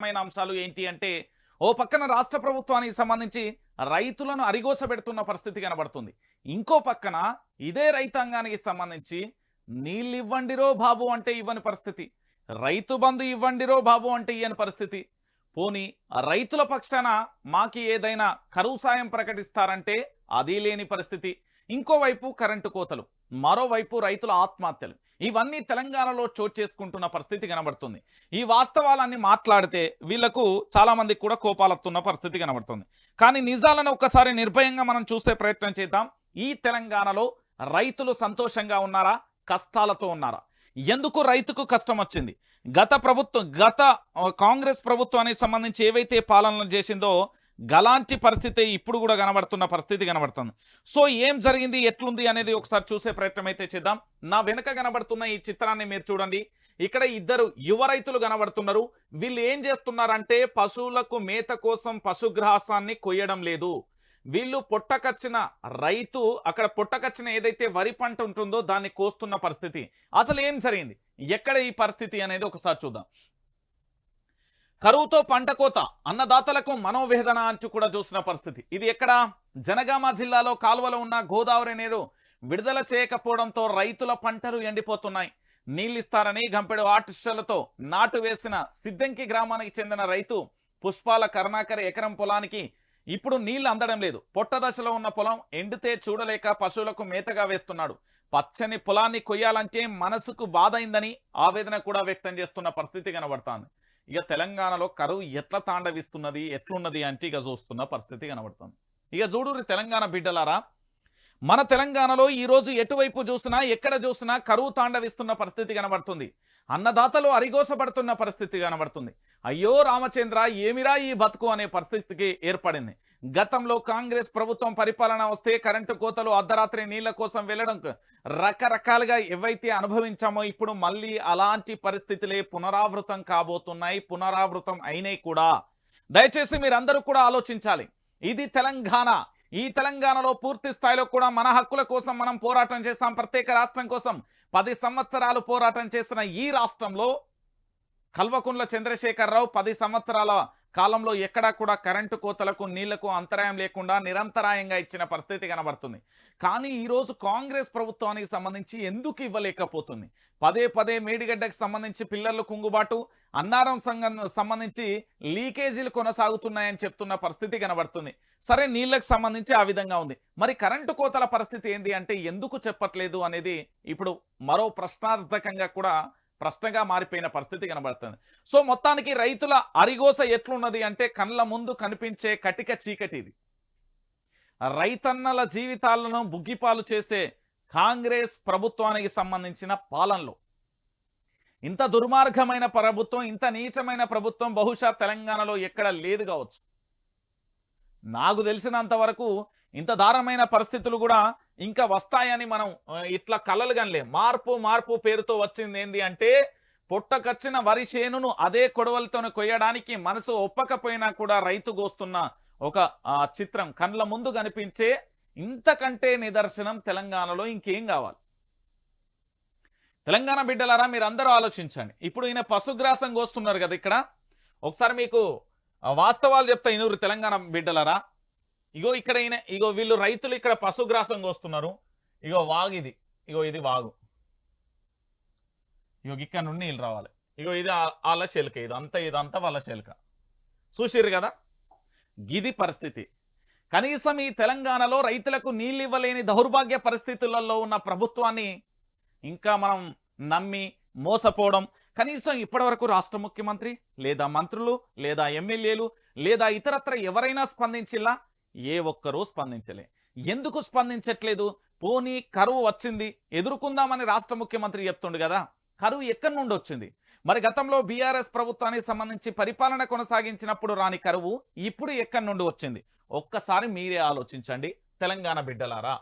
ముఖ్యమైన అంశాలు ఏంటి అంటే ఓ పక్కన రాష్ట్ర ప్రభుత్వానికి సంబంధించి రైతులను అరిగోసబెడుతున్న పరిస్థితి కనబడుతుంది. ఇంకో పక్కన ఇదే రైతాంగానికి సంబంధించి నీళ్ళివ్వండిరో బాబు అంటే ఇవ్వని పరిస్థితి రైతు బంధు ఇవ్వండిరో బాబు అంటే ఇవ్వని పరిస్థితి. పోని రైతుల పక్షాన మాకి ఏదైనా కరువు సాయం ప్రకటిస్తారంటే అది లేని పరిస్థితి. ఇంకోవైపు కరెంటు కోతలు. మరోవైపు రైతుల ఆత్మహత్యలు. ఇవన్నీ తెలంగాణలో చోటు చేసుకుంటున్న పరిస్థితి కనబడుతుంది. ఈ వాస్తవాలన్నీ మాట్లాడితే వీళ్ళకు చాలామందికి కూడా కోపాలత్తున్న పరిస్థితి కనబడుతుంది. కానీ నిజాలను ఒక్కసారి నిర్భయంగా మనం చూసే ప్రయత్నం చేద్దాం. ఈ తెలంగాణలో రైతులు సంతోషంగా ఉన్నారా? కష్టాలతో ఉన్నారా? ఎందుకు రైతుకు కష్టం వచ్చింది? గత ప్రభుత్వం గత కాంగ్రెస్ ప్రభుత్వానికి సంబంధించి ఏవైతే పాలనలు చేసిందో గలాంటి పరిస్థితి ఇప్పుడు కూడా కనబడుతున్న పరిస్థితి కనబడుతుంది. సో ఏం జరిగింది ఎట్లుంది అనేది ఒకసారి చూసే ప్రయత్నం అయితే చేద్దాం. నా వెనుక కనబడుతున్న ఈ చిత్రాన్ని మీరు చూడండి. ఇక్కడ ఇద్దరు యువ రైతులు కనబడుతున్నారు. వీళ్ళు ఏం చేస్తున్నారంటే పశువులకు మేత కోసం పశుగ్రాసాన్ని కొయ్యడం లేదు. వీళ్ళు పొట్టకచ్చిన రైతు అక్కడ పొట్టకచ్చిన ఏదైతే వరి పంట ఉంటుందో దాన్ని కోస్తున్న పరిస్థితి. అసలు ఏం జరిగింది? ఎక్కడ ఈ పరిస్థితి అనేది ఒకసారి చూద్దాం. కరువుతో పంట కోత అన్నదాతలకు మనోవేదన అంటూ కూడా చూసిన పరిస్థితి. ఇది ఎక్కడ? జనగామ జిల్లాలో కాలువలో ఉన్న గోదావరి నీరు విడుదల చేయకపోవడంతో రైతుల పంటలు ఎండిపోతున్నాయి. నీళ్ళిస్తారని గంపెడు ఆర్టిస్టులతో నాటు వేసిన సిద్దంకి గ్రామానికి చెందిన రైతు పుష్పాల కరుణాకర్ ఎకరం పొలానికి ఇప్పుడు నీళ్ళు అందడం లేదు. పొట్ట దశలో ఉన్న పొలం ఎండితే చూడలేక పశువులకు మేతగా వేస్తున్నాడు. పచ్చని పొలాన్ని కొయ్యాలంటే మనసుకు బాధ అయిందని ఆవేదన కూడా వ్యక్తం చేస్తున్న పరిస్థితి కనబడుతోంది. ఇక తెలంగాణలో కరువు ఎట్లా తాండవిస్తున్నది ఎట్లున్నది అంటే ఇక చూస్తున్న పరిస్థితి కనబడుతుంది. ఇక చూడు తెలంగాణ బిడ్డలారా మన తెలంగాణలో ఈ రోజు ఎటువైపు చూసినా ఎక్కడ చూసినా కరువు తాండవిస్తున్న పరిస్థితి కనబడుతుంది. అన్నదాతలు అరిగోసపడుతున్న పరిస్థితి కనబడుతుంది. అయ్యో రామచంద్ర ఏమిరా ఈ బతుకు అనే పరిస్థితికి ఏర్పడింది. గతంలో కాంగ్రెస్ ప్రభుత్వం పరిపాలన వస్తే కరెంటు కోతలు అర్ధరాత్రి నీళ్ళ కోసం వెళ్ళడం రకరకాలుగా ఏవైతే అనుభవించామో ఇప్పుడు మళ్ళీ అలాంటి పరిస్థితులే పునరావృతం కాబోతున్నాయి పునరావృతం అయినాయి కూడా. దయచేసి మీరందరూ కూడా ఆలోచించాలి. ఇది తెలంగాణ. ఈ తెలంగాణలో పూర్తి స్థాయిలో కూడా మన హక్కుల కోసం మనం పోరాటం చేస్తాం. ప్రత్యేక రాష్ట్రం కోసం పది సంవత్సరాలు పోరాటం చేసిన ఈ రాష్ట్రంలో కల్వకుంట్ల చంద్రశేఖరరావు పది సంవత్సరాల కాలంలో ఎక్కడా కూడా కరెంటు కోతలకు నీళ్ళకు అంతరాయం లేకుండా నిరంతరాయంగా ఇచ్చిన పరిస్థితి కనబడుతుంది. కానీ ఈరోజు కాంగ్రెస్ ప్రభుత్వానికి సంబంధించి ఎందుకు ఇవ్వలేకపోతుంది? పదే పదే మేడిగడ్డకు సంబంధించి పిల్లర్లు కుంగుబాటు అన్నారం సంఘం సంబంధించి లీకేజీలు కొనసాగుతున్నాయని చెప్తున్న పరిస్థితి కనబడుతుంది. సరే నీళ్ళకు సంబంధించి ఆ విధంగా ఉంది. మరి కరెంటు కోతల పరిస్థితి ఏంటి అంటే ఎందుకు చెప్పట్లేదు అనేది ఇప్పుడు మరో ప్రశ్నార్థకంగా కూడా ప్రశ్నగా మారిపోయిన పరిస్థితి కనబడుతుంది. సో మొత్తానికి రైతుల అరిగోస ఎట్లున్నది అంటే కళ్ళ ముందు కనిపించే కటిక చీకటి ఇది. రైతన్నల జీవితాలను బుగ్గిపాలు చేసే కాంగ్రెస్ ప్రభుత్వానికి సంబంధించిన పాలనలో. ఇంత దుర్మార్గమైన ప్రభుత్వం ఇంత నీచమైన ప్రభుత్వం బహుశా తెలంగాణలో ఎక్కడ లేదు కావచ్చు. నాకు తెలిసినంత వరకు ఇంత దారుణమైన పరిస్థితులు కూడా ఇంకా వస్తాయని మనం ఇట్లా కలలు కనలే. మార్పు మార్పు పేరుతో వచ్చింది ఏంది అంటే పొట్టకచ్చిన వరి చేనును అదే కొడవలతోనే కొయ్యడానికి మనసు ఒప్పకపోయినా కూడా రైతు గోస్తున్న ఒక చిత్రం కండ్ల ముందు కనిపించే ఇంతకంటే నిదర్శనం తెలంగాణలో ఇంకేం కావాలి? తెలంగాణ బిడ్డలారా మీరు అందరూ ఆలోచించండి. ఇప్పుడు ఈయన పశుగ్రాసం కోస్తున్నారు కదా ఇక్కడ. ఒకసారి మీకు వాస్తవాలు చెప్తా ఇనూరు తెలంగాణ బిడ్డలారా. ఇగో ఇక్కడ ఈయన ఇగో వీళ్ళు రైతులు ఇక్కడ పశుగ్రాసం కోస్తున్నారు. ఇగో వాగు ఇది. ఇగో ఇది వాగు. ఇగో ఇక్కడ నుండి నీళ్ళు రావాలి. ఇగో ఇది వాళ్ళ శెలక ఇదంతా ఇదంతా వాళ్ళ శెలక చూసిర్రు కదా? గిది పరిస్థితి. కనీసం ఈ తెలంగాణలో రైతులకు నీళ్ళు ఇవ్వలేని దౌర్భాగ్య పరిస్థితులలో ఉన్న ప్రభుత్వాన్ని ఇంకా మనం నమ్మి మోసపోవడం కనీసం ఇప్పటివరకు రాష్ట్ర ముఖ్యమంత్రి లేదా మంత్రులు లేదా ఎమ్మెల్యేలు లేదా ఇతరత్ర ఎవరైనా స్పందించిలా ఏ ఒక్కరూ స్పందించలే. ఎందుకు స్పందించట్లేదు? పోనీ కరువు వచ్చింది ఎదుర్కొందామని రాష్ట్ర ముఖ్యమంత్రి చెప్తుండు కదా. కరువు ఎక్కడి నుండి వచ్చింది? మరి గతంలో బీఆర్ఎస్ ప్రభుత్వానికి సంబంధించి పరిపాలన కొనసాగించినప్పుడు రాని కరువు ఇప్పుడు ఎక్కడి నుండి వచ్చింది? ఒక్కసారి మీరే ఆలోచించండి తెలంగాణ బిడ్డలారా.